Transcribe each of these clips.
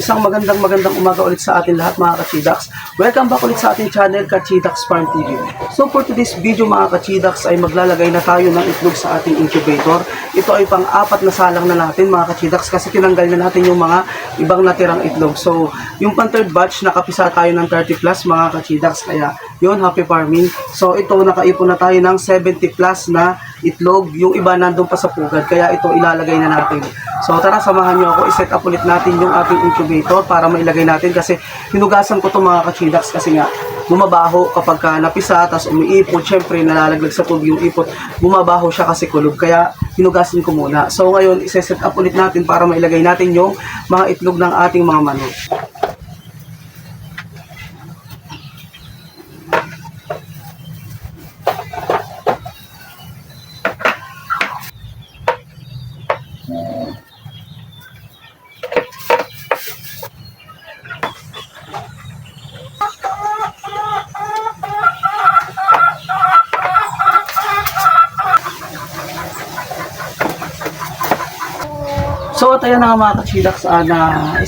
Isang magandang magandang umaga ulit sa atin lahat mga kachidax. Welcome back ulit sa ating channel Kachidax Farm TV. So for today's video mga kachidax ay maglalagay na tayo ng itlog sa ating incubator. Ito ay pang-apat na salang na natin mga kachidax kasi tinanggal na natin yung mga ibang natirang itlog. So yung pang third batch nakapisa tayo ng 30 plus mga kachidax kaya yun happy farming. So ito nakaipon na tayo ng 70 plus na itlog. Yung iba nandun pa sa pugad kaya ito ilalagay na natin. So tara samahan nyo ako, iset up ulit natin yung ating incubator para mailagay natin kasi hinugasan ko itong mga kachidax kasi nga bumabaho kapag ka napisa tapos umiipot, syempre nalalaglag sa tubig yung ipot, bumabaho siya kasi kulog kaya hinugasan ko muna. So ngayon iset up ulit natin para mailagay natin yung mga itlog ng ating mga manok. So at ayan na nga mga kachidax, uh, na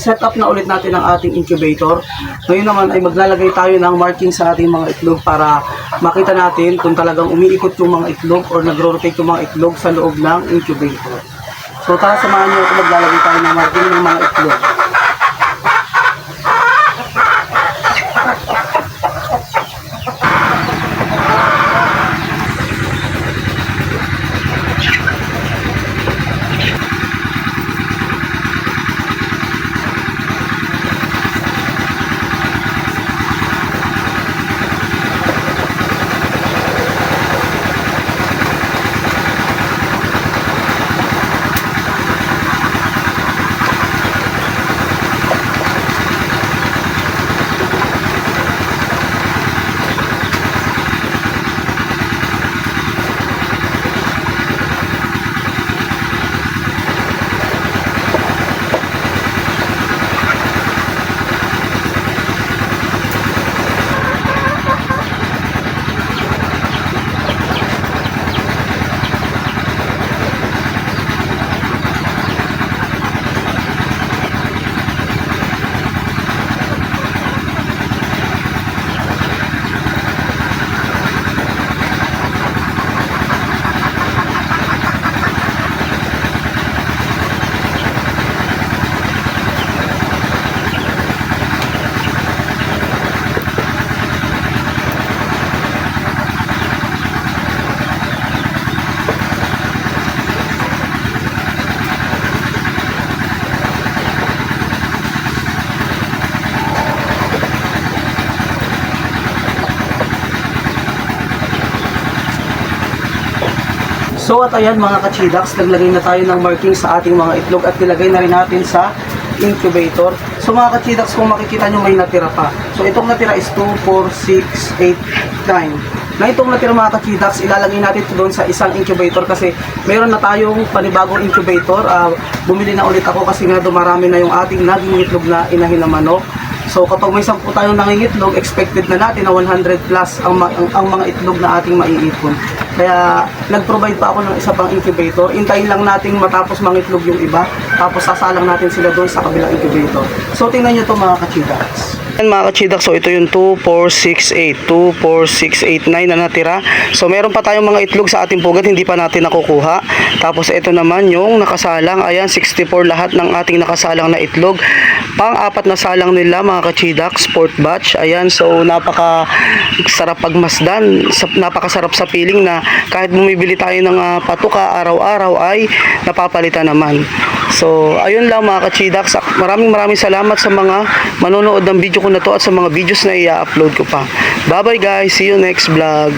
set up na ulit natin ang ating incubator. Ngayon naman ay maglalagay tayo ng marking sa ating mga itlog para makita natin kung talagang umiikot yung mga itlog or nagro-rotate yung mga itlog sa loob ng incubator. So tara samahan niyo ako maglalagay tayo ng marking ng mga itlog. So at ayan mga kachidax, naglagay na tayo ng marking sa ating mga itlog at nilagay na rin natin sa incubator. So mga kachidax, kung makikita nyo may natira pa. So itong natira is 2, 4, 6, 8, 9. Na itong natira mga kachidax, ilalagay natin ito doon sa isang incubator kasi meron na tayong panibagong incubator. Ah, bumili na ulit ako kasi nga dumarami na yung ating naging itlog na inahin na manok. So kapag may 10 tayong nangingitlog, expected na natin na 100 plus ang, ang, ang mga itlog na ating maiipon. Kaya nag-provide pa ako ng isa pang incubator. Intayin lang nating matapos mangitlog yung iba, tapos sasalang natin sila doon sa kabilang incubator. So tingnan nyo to mga kachidax. Yan mga kachidak, so ito yung 2, 4, 6, 8, 2, 4, 6, 8, 9 na natira. So meron pa tayong mga itlog sa ating pugat, hindi pa natin nakukuha. Tapos ito naman yung nakasalang, ayan 64 lahat ng ating nakasalang na itlog. Pang-apat na salang nila mga kachidak, sport batch. Ayan, so napaka sarap pagmasdan, sa- napakasarap sa piling na kahit bumibili tayo ng ah, patuka araw-araw ay napapalitan naman. So, ayun lang mga kachidax. Maraming maraming salamat sa mga manonood ng video ko na to at sa mga videos na i-upload ko pa. Bye-bye guys. See you next vlog.